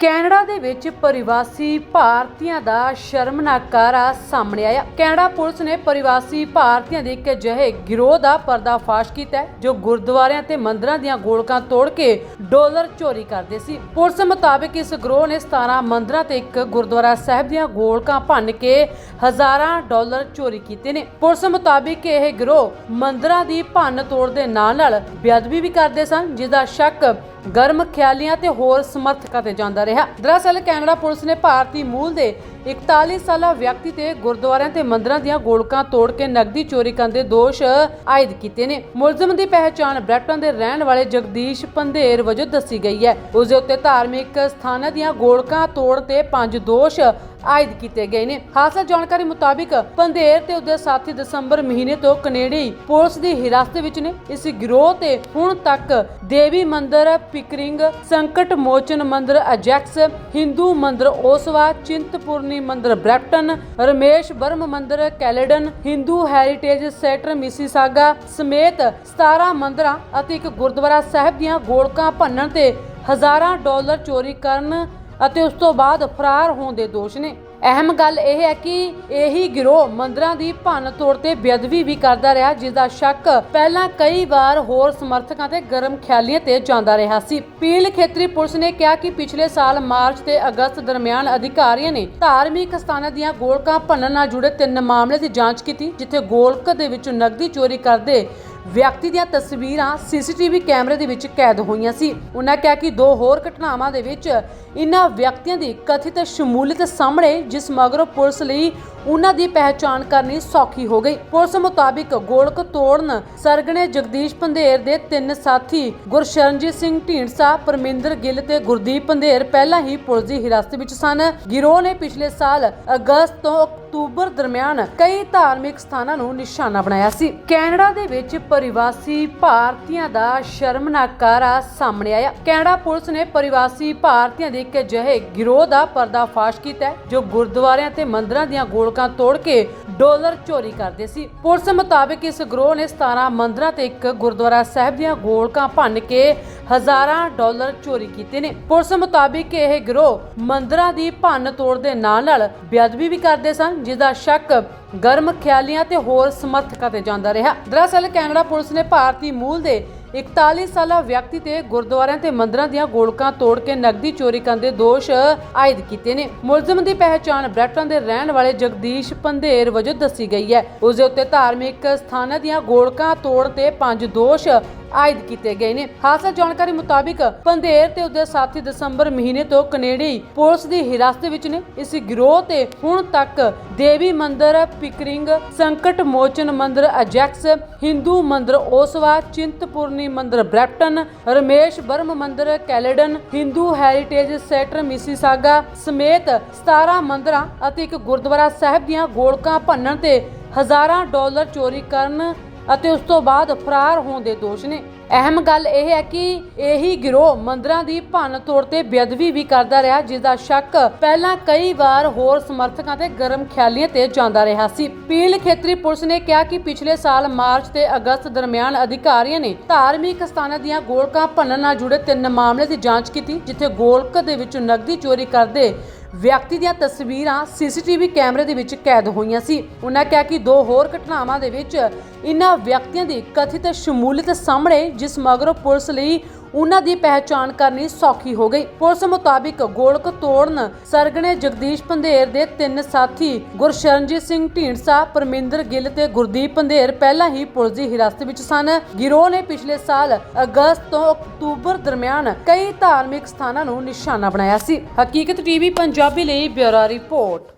Canada ਦੇ ਵਿੱਚ ਪਰਿਵਾਸੀ ਭਾਰਤੀਆਂ ਦਾ ਸ਼ਰਮਨਾਕ ਕਾਰਾ ਸਾਹਮਣੇ ਆਇਆ। ਕੈਨੇਡਾ ਪੁਲਿਸ ਨੇ ਪਰਿਵਾਸੀ ਭਾਰਤੀਆਂ ਦੇ ਇੱਕ ਅਜਿਹੇ ਗਿਰੋਹ ਦਾ ਪਰਦਾਫਾਸ਼ ਕੀਤਾ ਹੈ, ਜੋ ਗੁਰਦੁਆਰਿਆਂ ਤੇ ਮੰਦਰਾਂ ਦੀਆਂ ਗੋਲਕਾਂ ਤੋੜ ਕੇ ਡਾਲਰ ਚੋਰੀ ਕਰਦੇ ਸੀ। ਪੁਲਿਸ ਮੁਤਾਬਕ ਇਸ ਗਿਰੋਹ ਨੇ 17 ਮੰਦਰਾਂ ਤੇ ਇੱਕ ਗੁਰਦੁਆਰਾ ਸਾਹਿਬ ਦੀਆਂ ਗੋਲਕਾਂ ਭੰਨ ਕੇ ਹਜ਼ਾਰਾਂ ਡਾਲਰ ਚੋਰੀ ਕੀਤੇ ਨੇ। ਪੁਲਿਸ ਮੁਤਾਬਕ ਇਹ ਗਿਰੋਹ ਮੰਦਰਾਂ ਦੀ ਭੰਨ ਤੋੜ ਦੇ ਨਾਲ ਨਾਲ ਬੇਅਦਬੀ ਵੀ ਕਰਦੇ ਸਨ ਜਿਸ ਦਾ ਸ਼ੱਕ ਗਰਮ ਖਿਆਲੀਆਂ ਤੇ ਹੋਰ ਸਮਰਥਕਾਂ ਤੇ ਜਾਂਦਾ ਰਿਹਾ। ਦਰਅਸਲ ਕੈਨੇਡਾ ਪੁਲਿਸ ਨੇ ਭਾਰਤੀ ਮੂਲ ਦੇ 41 ਸਾਲਾ ਵਿਅਕਤੀ ਤੇ ਗੁਰਦੁਆਰਿਆਂ ਤੇ ਮੰਦਰਾਂ ਦੀਆਂ ਗੋਲਕਾਂ ਤੋੜ ਕੇ ਨਕਦੀ ਚੋਰੀ ਕਰਨ ਦੇ ਦੋਸ਼ ਆਇਦ ਕੀਤੇ ਨੇ। ਮੁਲਜ਼ਮ ਦੀ ਪਹਿਚਾਣ ਬ੍ਰੈਟਨ ਦੇ ਰਹਿਣ ਵਾਲੇ ਜਗਦੀਸ਼ ਪੰਧੇਰ ਵਜੋਂ ਦੱਸੀ ਗਈ ਹੈ। ਉਸ ਦੇ ਉੱਤੇ ਧਾਰਮਿਕ ਸਥਾਨਾਂ ਦੀਆਂ ਗੋਲਕਾਂ ਤੋੜ ਤੇ ਪੰਜ ਦੋਸ਼ ਆਇਦ ਕੀਤੇ ਗਏ ਨੇ। ਹਾਸਲ ਜਾਣਕਾਰੀ ਮੁਤਾਬਿਕ ਪੰਧੇਰ ਤੇ ਉਹਦੇ ਸਾਥੀ ਦਸੰਬਰ ਮਹੀਨੇ ਤੋਂ ਕੈਨੇਡੀ ਪੁਲਿਸ ਦੀ ਹਿਰਾਸਤ ਵਿੱਚ ਨੇ। ਇਸ ਗਿਰੋਹ ਤੇ ਹੁਣ ਤੱਕ ਦੇਵੀ ਮੰਦਿਰ ਪਿਕਰਿੰਗ, ਸੰਕਟ ਮੋਚਨ ਮੰਦਿਰ, ਅਜੈਕਸ, ਹਿੰਦੂ ਮੰਦਿਰ, ਓਸਵਾ, ਚਿੰਤਪੁਰਨੀ ਮੰਦਿਰ ਬ੍ਰੈਪਟਨ, ਰਮੇਸ਼ ਬਰਮ ਮੰਦਿਰ, Caledon, Hindu heritage centre Mississauga ਸਮੇਤ 17 ਮੰਦਿਰਾਂ ਅਤੇ ਇੱਕ ਗੁਰਦੁਆਰਾ ਸਾਹਿਬ ਦੀਆਂ ਗੋਲਕਾਂ ਭੰਨਣ ਤੇ ਹਜ਼ਾਰਾਂ ਡਾਲਰ ਚੋਰੀ ਕਰਨ ਅਤੇ ਉਸ ਤੋਂ ਬਾਅਦ ਫਰਾਰ ਹੋਣ ਦੇ ਦੋਸ਼ ਨੇ। ਅਹਿਮ ਗੱਲ ਇਹ ਹੈ ਕਿ ਇਹੀ ਗਿਰੋਹ ਮੰਦਰਾਂ ਦੀ ਭੰਨ ਤੋੜ ਤੇ ਬੇਅਦਬੀ ਵੀ ਕਰਦਾ ਰਿਹਾ ਜਿਸ ਦਾ ਸ਼ੱਕ ਪਹਿਲਾਂ ਕਈ ਵਾਰ ਹੋਰ ਸਮਰਥਕਾਂ ਤੇ ਗਰਮ ਖਿਆਲੀਆਂ ਤੇ ਜਾਂਦਾ ਰਿਹਾ ਸੀ। ਪੀਲ ਖੇਤਰੀ ਪੁਲਿਸ ਨੇ ਕਿਹਾ ਕਿ ਪਿਛਲੇ ਸਾਲ ਮਾਰਚ ਤੇ ਅਗਸਤ ਦਰਮਿਆਨ ਅਧਿਕਾਰੀਆਂ ਨੇ ਧਾਰਮਿਕ ਸਥਾਨਾਂ ਦੀਆਂ ਗੋਲਕਾਂ ਭੰਨਣ ਨਾਲ ਜੁੜੇ ਤਿੰਨ ਮਾਮਲੇ ਦੀ ਜਾਂਚ ਕੀਤੀ, ਜਿੱਥੇ ਗੋਲਕ ਦੇ ਵਿੱਚੋਂ ਨਕਦੀ ਚੋਰੀ ਕਰਦੇ ਵਿਅਕਤੀ ਦੀਆਂ ਤਸਵੀਰਾਂ ਸੀਸੀਟੀਵੀ ਕੈਮਰੇ ਦੇ ਵਿੱਚ ਕੈਦ ਹੋਈਆਂ ਸੀ। ਉਹਨਾਂ ਕਿਹਾ ਕਿ ਦੋ ਹੋਰ ਘਟਨਾਵਾਂ ਦੇ ਵਿੱਚ ਇਨ੍ਹਾਂ ਵਿਅਕਤੀਆਂ ਦੀ ਕਥਿਤ ਸ਼ਮੂਲੀਅਤ ਸਾਹਮਣੇ, ਜਿਸ ਮਗਰੋਂ ਪੁਲਿਸ ਲਈ ਉਹਨਾਂ ਦੀ ਪਹਿਚਾਣ ਕਰਨੀ ਸੌਖੀ ਹੋ ਗਈ। ਪੁਲਿਸ ਮੁਤਾਬਿਕ ਗੋਲਕ ਤੋੜਨ ਸਰਗਣੇ ਜਗਦੀਸ਼ ਪੰਧੇਰ ਦੇ ਤਿੰਨ ਸਾਥੀ ਗੁਰਸ਼ਰਨਜੀਤ ਸਿੰਘ ਢੀਂਡਸਾ, ਪਰਮਿੰਦਰ ਗਿੱਲ ਤੇ ਗੁਰਦੀਪ ਪੰਧੇਰ ਪਹਿਲਾਂ ਹੀ ਪੁਲਿਸ ਦੀ ਹਿਰਾਸਤ ਵਿੱਚ ਸਨ। ਗਿਰੋਹ ਨੇ ਪਿਛਲੇ ਸਾਲ ਅਗਸਤ ਤੋਂ ਅਕਤੂਬਰ ਦਰਮਿਆਨ ਕਈ ਧਾਰਮਿਕ ਸਥਾਨਾਂ ਨੂੰ ਨਿਸ਼ਾਨਾ ਬਣਾਇਆ ਸੀ। ਕੈਨੇਡਾ ਦੇ ਵਿੱਚ ਪ੍ਰਵਾਸੀ ਭਾਰਤੀਆਂ ਦਾ ਸ਼ਰਮਨਾਕ ਕਾਰਾ ਸਾਹਮਣੇ ਆਇਆ। ਕੈਨੇਡਾ ਪੁਲਿਸ ਨੇ ਪਰਿਵਾਸੀ ਭਾਰਤੀਆਂ ਦੇ ਇੱਕ ਅਜਿਹੇ ਗਿਰੋਹ ਦਾ ਪਰਦਾਫਾਸ਼ ਕੀਤਾ ਜੋ ਗੁਰਦੁਆਰਿਆਂ ਤੇ ਮੰਦਰਾਂ ਦੀਆਂ ਗੋਲਕਾਂ ਤੋੜ ਕੇ ਡਾਲਰ ਚੋਰੀ ਕਰਦੇ ਸੀ। ਪੁਲਿਸ ਮੁਤਾਬਕ ਇਸ ਗਿਰੋਹ ਨੇ 17 ਮੰਦਰਾਂ ਤੇ ਇੱਕ ਗੁਰਦੁਆਰਾ ਸਾਹਿਬ ਦੀਆਂ ਗੋਲਕਾਂ ਭੰਨ ਕੇ ਹਜ਼ਾਰਾਂ ਡਾਲਰ ਚੋਰੀ ਕੀਤੇ ਨੇ। ਪੁਲਿਸ ਮੁਤਾਬਿਕ ਇਹ ਗਿਰੋਹ ਮੰਦਰਾਂ ਦੀ ਭੰਨ ਤੋੜ ਦੇ ਨਾਲ ਨਾਲ ਬੇਅਦਬੀ ਵੀ ਕਰਦੇ ਸਨ ਜਿਸ ਦਾ ਸ਼ੱਕ ਗਰਮ ਖਿਆਲੀਆਂ ਤੇ ਹੋਰ ਸਮਰਥਕਾਂ ਤੇ ਜਾਂਦਾ ਰਿਹਾ। ਦਰਅਸਲ ਕੈਨੇਡਾ ਪੁਲਿਸ ਨੇ ਭਾਰਤੀ ਮੂਲ ਦੇ 41 ਸਾਲਾ ਵਿਅਕਤੀ ਤੇ ਗੁਰਦੁਆਰਿਆਂ ਤੇ ਮੰਦਰਾਂ ਦੀਆਂ ਗੋਲਕਾਂ ਤੋੜ ਕੇ ਨਕਦੀ ਚੋਰੀ ਕਰਨ ਦੇ ਦੋਸ਼ ਆਇਦ ਕੀਤੇ ਨੇ। ਮੁਲਜ਼ਮ ਦੀ ਪਹਿਚਾਣ ਬ੍ਰੈਟਨ ਦੇ ਰਹਿਣ ਵਾਲੇ ਜਗਦੀਸ਼ ਪੰਧੇਰ ਵਜੋਂ ਦੱਸੀ ਗਈ ਹੈ। ਉਸ ਦੇ ਉੱਤੇ ਧਾਰਮਿਕ ਸਥਾਨਾਂ ਦੀਆਂ ਗੋਲਕਾਂ ਤੋੜ ਤੇ ਪੰਜ ਦੋਸ਼ ਆਇਦ ਕੀਤੇ ਗਏ ਨੇ। ਹਾਸਲ ਜਾਣਕਾਰੀ ਮੁਤਾਬਿਕ ਪੰਧੇਰ ਤੇ ਉਹਦੇ ਸਾਥੀ ਦਸੰਬਰ ਮਹੀਨੇ ਤੋਂ ਕੈਨੇਡੀ ਪੁਲਿਸ ਦੀ ਹਿਰਾਸਤ ਵਿੱਚ ਨੇ। ਇਸ ਗਿਰੋਹ ਤੇ ਹੁਣ ਤੱਕ ਦੇਵੀ ਮੰਦਿਰ ਪਿਕਰਿੰਗ, ਸੰਕਟ ਮੋਚਨ ਮੰਦਿਰ ਅਜੈਕਸ, ਹਿੰਦੂ ਮੰਦਿਰ ਓਸਵਾ, ਚਿੰਤਪੁਰਨੀ ਮੰਦਿਰ ਬ੍ਰੈਪਟਨ, ਰਮੇਸ਼ ਬਰਮ ਮੰਦਿਰ Caledon, Hindu heritage centre Mississauga ਸਮੇਤ 17 ਮੰਦਿਰਾਂ ਅਤੇ ਇੱਕ ਗੁਰਦੁਆਰਾ ਸਾਹਿਬ ਦੀਆਂ ਗੋਲਕਾਂ ਭੰਨਣ ਤੇ ਹਜ਼ਾਰਾਂ ਡਾਲਰ ਚੋਰੀ ਕਰਨ ਅਤੇ ਉਸ ਤੋਂ ਬਾਅਦ ਫਰਾਰ ਹੋਣ ਦੇ ਦੋਸ਼ ਨੇ। ਅਹਿਮ ਗੱਲ ਇਹ ਹੈ ਕਿ ਇਹੀ ਗਿਰੋਹ ਮੰਦਰਾਂ ਦੀ ਭੰਨ ਤੋੜ ਤੇ ਬੇਅਦਬੀ ਵੀ ਕਰਦਾ ਰਿਹਾ, ਜਿਸ ਦਾ ਸ਼ੱਕ ਪਹਿਲਾਂ ਕਈ ਵਾਰ ਹੋਰ ਸਮਰਥਕਾਂ ਤੇ ਗਰਮ ਖਿਆਲੀਆਂ ਤੇ ਜਾਂਦਾ ਰਿਹਾ ਸੀ। ਪੀਲ ਖੇਤਰੀ ਪੁਲਿਸ ਨੇ ਕਿਹਾ ਕਿ ਪਿਛਲੇ ਸਾਲ ਮਾਰਚ ਤੇ ਅਗਸਤ ਦਰਮਿਆਨ ਅਧਿਕਾਰੀਆਂ ਨੇ ਧਾਰਮਿਕ ਸਥਾਨਾਂ ਦੀਆਂ ਗੋਲਕਾਂ ਭੰਨਣ ਨਾਲ ਜੁੜੇ ਤਿੰਨ ਮਾਮਲੇ ਦੀ ਜਾਂਚ ਕੀਤੀ, ਜਿੱਥੇ ਗੋਲਕ ਦੇ ਵਿੱਚੋਂ ਨਕਦੀ ਚੋਰੀ ਕਰਦੇ ਵਿਅਕਤੀ ਦੀਆਂ ਤਸਵੀਰਾਂ ਸੀਸੀਟੀਵੀ ਕੈਮਰੇ ਦੇ ਵਿੱਚ ਕੈਦ ਹੋਈਆਂ ਸੀ। ਉਹਨਾਂ ਕਿਹਾ ਕਿ ਦੋ ਹੋਰ ਘਟਨਾਵਾਂ ਦੇ ਵਿੱਚ ਇਨ੍ਹਾਂ ਵਿਅਕਤੀਆਂ ਦੀ ਕਥਿਤ ਸ਼ਮੂਲੀਅਤ ਸਾਹਮਣੇ, ਜਿਸ ਮਗਰੋਂ ਪੁਲਿਸ ਲਈ ਉਹਨਾਂ ਦੀ ਪਹਿਚਾਣ ਕਰਨੀ ਸੌਖੀ ਹੋ ਗਈ। ਪੁਲਿਸ ਮੁਤਾਬਿਕ ਗੋਲਕ ਤੋੜਨ ਸਰਗਣੇ ਜਗਦੀਸ਼ ਪੰਧੇਰ ਦੇ ਤਿੰਨ ਸਾਥੀ ਗੁਰਸ਼ਰਨਜੀਤ ਸਿੰਘ ਢੀਂਡਸਾ, ਪਰਮਿੰਦਰ ਗਿੱਲ ਤੇ ਗੁਰਦੀਪ ਪੰਧੇਰ ਪਹਿਲਾਂ ਹੀ ਪੁਲਿਸ ਦੀ ਹਿਰਾਸਤ ਵਿੱਚ ਸਨ। ਗਿਰੋਹ ਨੇ ਪਿਛਲੇ ਸਾਲ ਅਗਸਤ ਤੋਂ ਅਕਤੂਬਰ ਦਰਮਿਆਨ ਕਈ ਧਾਰਮਿਕ ਸਥਾਨਾਂ ਨੂੰ ਨਿਸ਼ਾਨਾ ਬਣਾਇਆ ਸੀ। ਹਕੀਕਤ ਟੀਵੀ, ਪੰਜਾਬੀ ਲਈ ਬਿਊਰੋ ਰਿਪੋਰਟ।